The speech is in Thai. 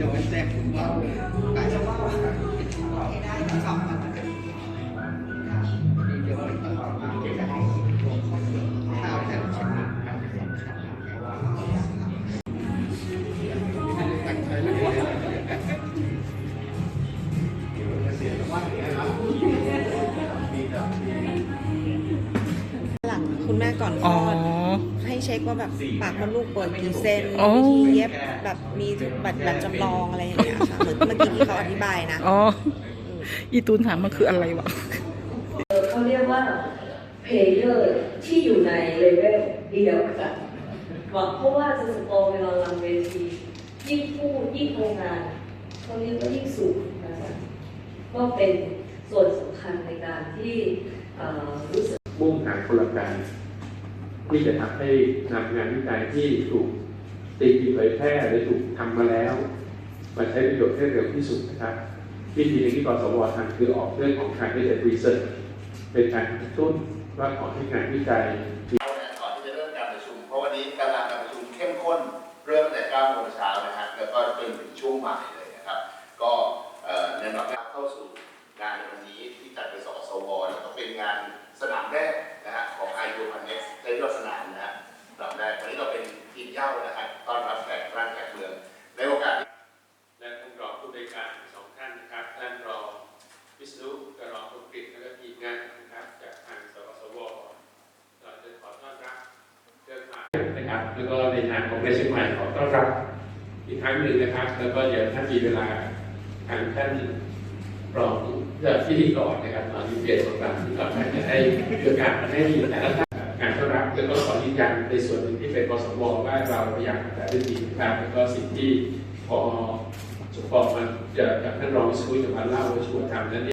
โดนแจ้งผ คุณแม่ก่อนคลอ๋อ อดให้เช็คว่าแบบปากมดลูกเปิดกี่เซนอ๋อ วิธีเย็บแบบมีแบบแบบจำลองอะไรอย่างเงี้ยค่ะเหมือนเมื่อกี้ที่เขาอธิบายนะ อ๋อ อีตูนถามมันคืออะไรวะ เขาเรียกว่าเพลเยอร์ที่อยู่ในเลเวลเดียวกันหวังเพราะว่าจะสปอร์เวลาลำเวทียิ่งพูดยิ่งทำงานเขาเรียกว่ายิ่งสูงนะคะก็เป็นส่วนสำคัญในการที่เอ่อรู้สึกมุ่ง หาคนละการที่จะทำให้นำงานวิจัยที่ถูกตีพิมพ์เผยแพร่หรือถูกทำมาแล้วมาใช้ประโยชน์ให้เร็วที่สุดนะครับวิธีหนึ่งที่กสวทำคือออกเรื่องของ targeted research เป็นการกระตุ้นว่าขอให้งานวิจัยก่อนที่จะเริ่มการประชุม เพราะวันนี้การการประชุมเข้มข้นเริ่มตั้งแต่9โมงเช้านะฮะแล้วก็จนถึงช่วงบ่ายเลยนะครับ ก็เอ่อในระดับเข้าสู่งานในวันนี้ที่จัดโดยสสวแล้วก็เป็นงาน สนามแรกนะฮะของ i อ Connect ในรอบสนามนะฮะสนามแรกวันนี้เราเป็นทีมเหย้านะครับต้อนรับแขกร้านแขกเมืองในโอกาสและท่านรองผู้บริการสองท่านนะครับท่านรองวิศนุกับรองผู้กฤษและก็ทีมงานนะครับจากทางสสวเราจะขอต้อนรับเครือข่ายนะครับแล้วก็ในนามของเรชิมายขอต้อนรับอีกครั้งหนึ่งนะครับ แล้วก็เดี๋ยวถ้ามีเวลาทางท่าน รองเจ้าพิธีกรนะครับตอนที่เปลี่ยนบทบาทที่ก่อนจะได้เกิดกาสให้แต่ละท่านการต้อนรับแล้วก็ขอยืนยันในส่วนหนึ่งที่เป็นกสวว่าเราพยายามแต่ด้วยดีนะครับแล้วก็สิ่งที่พอสมบองมันจะจากท่านรองวิศวุจะมาเล่าว่าชวนทำนั้น